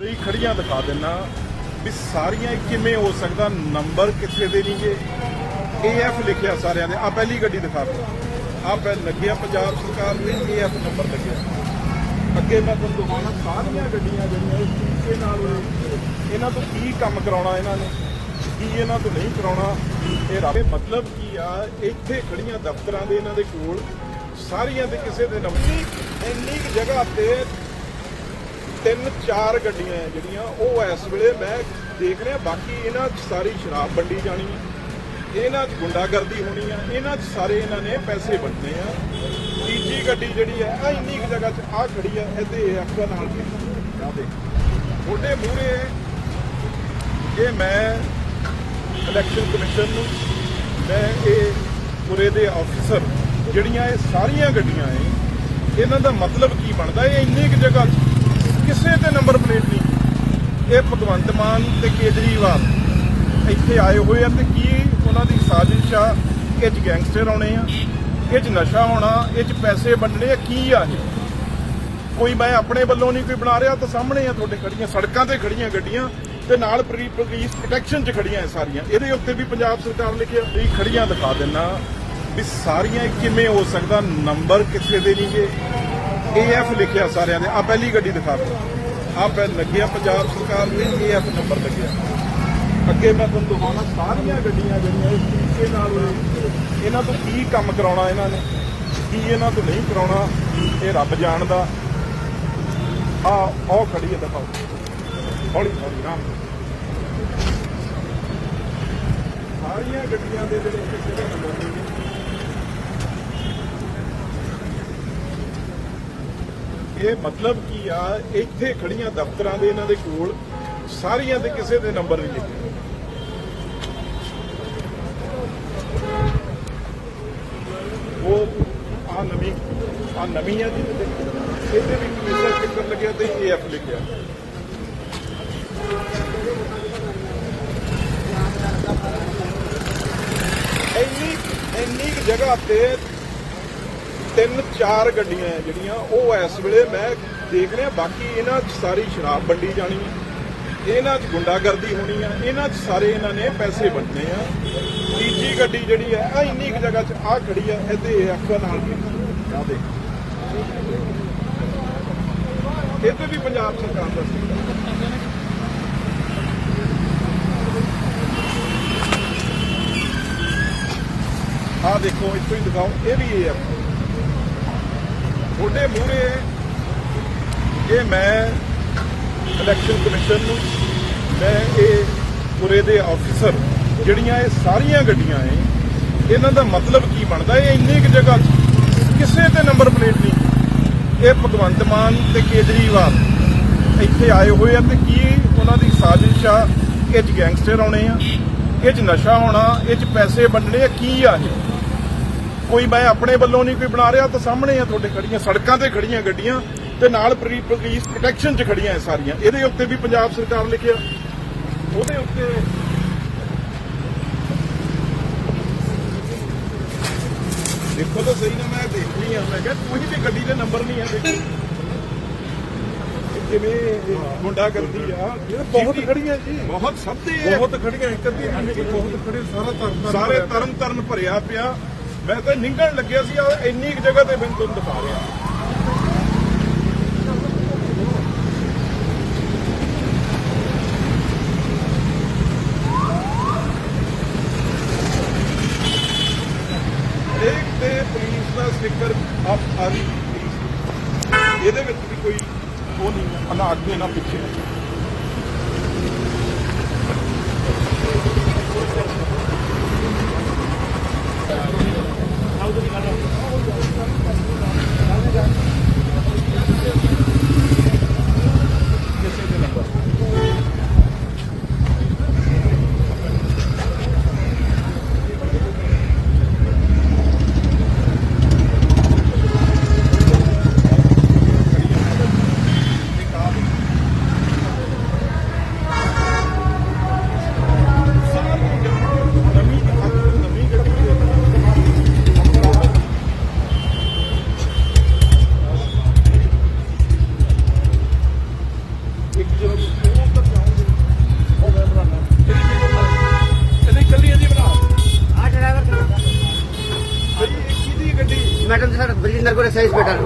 ਇਹ ਖੜੀਆਂ ਦਿਖਾ ਦਿੰਨਾ ਵੀ ਸਾਰੀਆਂ ਕਿਵੇਂ ਹੋ ਸਕਦਾ, ਨੰਬਰ ਕਿੱਥੇ ਦੇ ਨਹੀਂਗੇ ਏਐਫ ਲਿਖਿਆ ਸਾਰਿਆਂ ਦੇ ਆ ਪਹਿਲੀ ਗੱਡੀ ਦਿਖਾ ਦਿਓ। ਆ ਪਹਿ ਲੱਗਿਆ ਪੰਜਾਬ ਸਰਕਾਰ ਦੇ ਏਐਫ ਨੰਬਰ ਲੱਗਿਆ। ਅੱਗੇ ਮੈਂ ਤੁਹਾਨੂੰ ਦਿਖਾਉਣਾ, ਸਾਰੀਆਂ ਗੱਡੀਆਂ ਜਿਹੜੀਆਂ ਇਸ ਤਰੀਕੇ ਨਾਲ, ਇਹਨਾਂ ਤੋਂ ਕੀ ਕੰਮ ਕਰਾਉਣਾ ਇਹਨਾਂ ਨੇ, ਕੀ ਇਹਨਾਂ ਤੋਂ ਨਹੀਂ ਕਰਾਉਣਾ, ਇਹ ਰੱਬ ਮਤਲਬ ਕੀ ਆ, ਇੱਥੇ ਖੜੀਆਂ ਦਫ਼ਤਰਾਂ ਦੇ ਇਹਨਾਂ ਦੇ ਕੋਲ, ਸਾਰੀਆਂ ਦੇ ਕਿਸੇ ਦੇ ਨੰਬਰ ਇੰਨੀ ਕੁ ਜਗ੍ਹਾ ਤੇ ਤਿੰਨ ਚਾਰ ਗੱਡੀਆਂ ਹੈ ਜਿਹੜੀਆਂ, ਉਹ ਇਸ ਵੇਲੇ ਮੈਂ ਦੇਖ ਰਿਹਾ, ਬਾਕੀ ਇਹਨਾਂ 'ਚ ਸਾਰੀ ਸ਼ਰਾਬ ਵੰਡੀ ਜਾਣੀ ਹੈ। ਇਹਨਾਂ 'ਚ ਗੁੰਡਾਗਰਦੀ ਹੋਣੀ ਆ ਇਹਨਾਂ 'ਚ ਸਾਰੇ ਇਹਨਾਂ ਨੇ ਪੈਸੇ ਵੰਡਣੇ ਆ। ਤੀਜੀ ਗੱਡੀ ਜਿਹੜੀ ਹੈ ਆ ਇੰਨੀ ਕੁ ਜਗ੍ਹਾ 'ਚ ਆ ਖੜੀ ਹੈ ਇਹਦੇ ਅੱਖਾਂ ਨਾਲ ਵੀ ਆ ਦੇਖ। ਤੁਹਾਡੇ ਮੂਹਰੇ ਇਹ ਮੈਂ ਇਲੈਕਸ਼ਨ ਕਮਿਸ਼ਨ ਨੂੰ, ਮੈਂ ਇਹ ਪੁਰੇ ਦੇ ਆਫੀਸਰ ਜਿਹੜੀਆਂ ਇਹ ਸਾਰੀਆਂ ਗੱਡੀਆਂ ਹੈ ਇਹਨਾਂ ਦਾ ਮਤਲਬ ਕੀ ਬਣਦਾ? ਇਹ ਇੰਨੀ ਕੁ ਜਗ੍ਹਾ 'ਚ ਕਿਸੇ ਤੇ ਨੰਬਰ ਪਲੇਟ ਨਹੀਂ। ਇਹ ਭਗਵੰਤ ਮਾਨ ਤੇ ਕੇਜਰੀਵਾਲ ਇੱਥੇ ਆਏ ਹੋਏ ਆ ਤੇ ਕੀ ਉਹਨਾਂ ਦੀ ਸਾਜ਼ਿਸ਼ ਆ? ਇਹ 'ਚ ਗੈਂਗਸਟਰ ਆਉਣੇ ਆ, ਇਹ 'ਚ ਨਸ਼ਾ ਹੋਣਾ, ਇਹ 'ਚ ਪੈਸੇ ਵੰਡਣੇ ਆ, ਕੀ ਆ ਇਹ? ਕੋਈ ਮੈਂ ਆਪਣੇ ਵੱਲੋਂ ਨਹੀਂ ਕੋਈ ਬਣਾ ਰਿਹਾ ਤਾਂ ਸਾਹਮਣੇ ਆ ਤੁਹਾਡੇ ਖੜੀਆਂ, ਸੜਕਾਂ ਤੇ ਖੜੀਆਂ ਗੱਡੀਆਂ ਤੇ ਨਾਲ ਪੁਲਿਸ ਪ੍ਰੋਟੈਕਸ਼ਨ 'ਚ ਖੜੀਆਂ ਇਹ ਸਾਰੀਆਂ। ਇਹਦੇ ਉੱਤੇ ਵੀ ਪੰਜਾਬ ਸਰਕਾਰ ਲਿਖਿਆ ਇਹ ਖੜੀਆਂ ਦਿਖਾ ਦਿੰਨਾ ਵੀ ਸਾਰੀਆਂ ਕਿਵੇਂ ਹੋ ਸਕਦਾ, ਨੰਬਰ ਕਿਸੇ ਦੇ ਨਹੀਂਗੇ ਏਐਫ ਲਿਖਿਆ ਸਾਰਿਆਂ ਨੇ ਆ ਪਹਿਲੀ ਗੱਡੀ ਦਿਖਾ ਦਿਓ। ਆ ਪਹਿ ਲੱਗਿਆ ਪੰਜਾਬ ਸਰਕਾਰ ਦੇ ਏਐਫ ਨੰਬਰ ਲੱਗਿਆ ਅੱਗੇ ਮੈਂ ਤੁਹਾਨੂੰ ਦਿਖਾਉਣਾ, ਸਾਰੀਆਂ ਗੱਡੀਆਂ ਜਿਹੜੀਆਂ ਇਸ ਤਰੀਕੇ ਨਾਲ ਇਹਨਾਂ ਤੋਂ ਕੀ ਕੰਮ ਕਰਾਉਣਾ ਇਹਨਾਂ ਨੇ, ਕੀ ਇਹਨਾਂ ਤੋਂ ਨਹੀਂ ਕਰਾਉਣਾ, ਇਹ ਰੱਬ ਜਾਣਦਾ। ਆ ਉਹ ਖੜੀ ਹੈ ਦਿਖਾਓ। ਹੌਲੀ ਹੌਲੀ ਰਾਮ ਸਾਰੀਆਂ ਗੱਡੀਆਂ ਦੇ ਜਿਹੜੇ ਕਿਸੇ ਦਾ ਨੰਬਰ ਨਹੀਂ ਇਹ ਮਤਲਬ ਕੀ ਆ, ਇੱਥੇ ਖੜੀਆਂ ਦਫ਼ਤਰਾਂ ਦੇ ਇਹਨਾਂ ਦੇ ਕੋਲ ਸਾਰੀਆਂ ਦੇ ਕਿਸੇ ਦੇ ਨੰਬਰ ਨਹੀਂ। ਲਿਖੇ ਉਹ ਆ ਨਵੀਂ ਆ ਨਵੀਂ ਆ ਜੀ। ਇਹਦੇ ਵੀ ਕਮਿਸ਼ਨ ਸਟicker ਲੱਗਿਆ ਤੇ ਏਐਫ ਲਿਖਿਆ। ਇੰਨੀ ਇੰਨੀ ਕੁ ਜਗ੍ਹਾ ਤੇ ਤਿੰਨ ਚਾਰ ਗੱਡੀਆਂ ਹੈ ਜਿਹੜੀਆਂ, ਉਹ ਇਸ ਵੇਲੇ ਮੈਂ ਦੇਖ ਰਿਹਾ, ਬਾਕੀ ਇਹਨਾਂ 'ਚ ਸਾਰੀ ਸ਼ਰਾਬ ਵੰਡੀ ਜਾਣੀ ਹੈ। ਇਹਨਾਂ 'ਚ ਗੁੰਡਾਗਰਦੀ ਹੋਣੀ ਆ ਇਹਨਾਂ 'ਚ ਸਾਰੇ ਇਹਨਾਂ ਨੇ ਪੈਸੇ ਵੰਡਣੇ ਆ। ਤੀਜੀ ਗੱਡੀ ਜਿਹੜੀ ਹੈ ਆ ਇੰਨੀ ਕੁ ਜਗ੍ਹਾ 'ਚ ਆ ਖੜੀ ਆ ਇਹਦੇ ਅੱਖਾਂ ਨਾਲ ਵੀ ਆ ਦੇਖ। ਇਹਦੇ ਵੀ ਪੰਜਾਬ ਸਰਕਾਰ ਦਾ ਸੀ ਆ ਦੇਖੋ, ਇੱਥੋਂ ਹੀ ਦਿਖਾਓ, ਇਹ ਵੀ ਇਹ ਆ। ਤੁਹਾਡੇ ਮੂਹਰੇ ਇਹ ਮੈਂ ਇਲੈਕਸ਼ਨ ਕਮਿਸ਼ਨ ਨੂੰ, ਮੈਂ ਇਹ ਪੂਰੇ ਦੇ ਆਫੀਸਰ ਜਿਹੜੀਆਂ ਇਹ ਸਾਰੀਆਂ ਗੱਡੀਆਂ ਏ ਇਹਨਾਂ ਦਾ ਮਤਲਬ ਕੀ ਬਣਦਾ? ਇਹ ਇੰਨੀ ਕੁ ਜਗ੍ਹਾ 'ਚ ਕਿਸੇ ਤੇ ਨੰਬਰ ਪਲੇਟ ਨਹੀਂ। ਇਹ ਭਗਵੰਤ ਮਾਨ ਤੇ ਕੇਜਰੀਵਾਲ ਇੱਥੇ ਆਏ ਹੋਏ ਆ ਤੇ ਕੀ ਉਹਨਾਂ ਦੀ ਸਾਜ਼ਿਸ਼ ਆ? ਇਹ 'ਚ ਗੈਂਗਸਟਰ ਆਉਣੇ ਆ, ਇਹ 'ਚ ਨਸ਼ਾ ਹੋਣਾ, ਇਹ 'ਚ ਪੈਸੇ ਵੰਡਣੇ ਆ, ਕੀ ਆ ਇਹ? ਕੋਈ ਮੈਂ ਆਪਣੇ ਵੱਲੋਂ ਨਹੀਂ ਕੋਈ ਬਣਾ ਰਿਹਾ ਤਾਂ ਸਾਹਮਣੇ ਆ ਤੁਹਾਡੇ ਖੜੀਆਂ ਸੜਕਾਂ ਤੇ ਖੜੀਆਂ ਗੱਡੀਆਂ ਤੇ ਨਾਲ ਪੁਲਿਸ ਪ੍ਰੋਟੈਕਸ਼ਨ 'ਚ ਖੜੀਆਂ ਇਹ ਸਾਰੀਆਂ। ਇਹਦੇ ਉੱਤੇ ਵੀ ਪੰਜਾਬ ਸਰਕਾਰ ਲਿਖਿਆ। ਉਹਦੇ ਉੱਤੇ ਦੇਖੋ ਤਾਂ ਸਹੀ ਨਾ ਮੈਂ ਦੇਖ ਲਈ ਆ ਮੈਂ ਕਿਹਾ ਕੋਈ ਵੀ ਗੱਡੀ ਦੇ ਨੰਬਰ ਨਹੀਂ ਹੈ ਦੇਖੋ। ਕਿਵੇਂ ਮੁੰਡਾ ਕਰਦੀ ਆ ਬਹੁਤ ਖੜੀਆਂ ਜੀ। ਬਹੁਤ ਸਭ ਆ। ਬਹੁਤ ਖੜੀਆਂ ਇੱਕ ਅੱਧੀ। ਨਹੀਂ ਬਹੁਤ ਖੜੀ ਸਾਰਾ ਤਰਨ ਸਾਰੇ ਤਰਨ ਤਰਨ ਭਰਿਆ ਪਿਆ। ਮੈਂ ਤਾਂ ਨਿੰਗਣ ਲੱਗਿਆ ਸੀ ਆ ਇੰਨੀ ਕੁ ਜਗ੍ਹਾ ਤੇ ਮੈਂ ਤੁਹਾਨੂੰ ਦਿਖਾ ਰਿਹਾ। ਇੱਕ ਤੇ ਪੁਲਿਸ ਦਾ ਸਟicker ਆਪ ਆ ਰਹੀ ਇਹਦੇ ਵਿੱਚ ਵੀ ਕੋਈ ਉਹ ਨਹੀਂ ਹੈ, ਨਾ ਅੱਗੇ ਨਾ ਪਿੱਛੇ। మెటల్ సార్ బిల్డింగ్ దగ్గర కూడా సైజ్ పెట్టారు.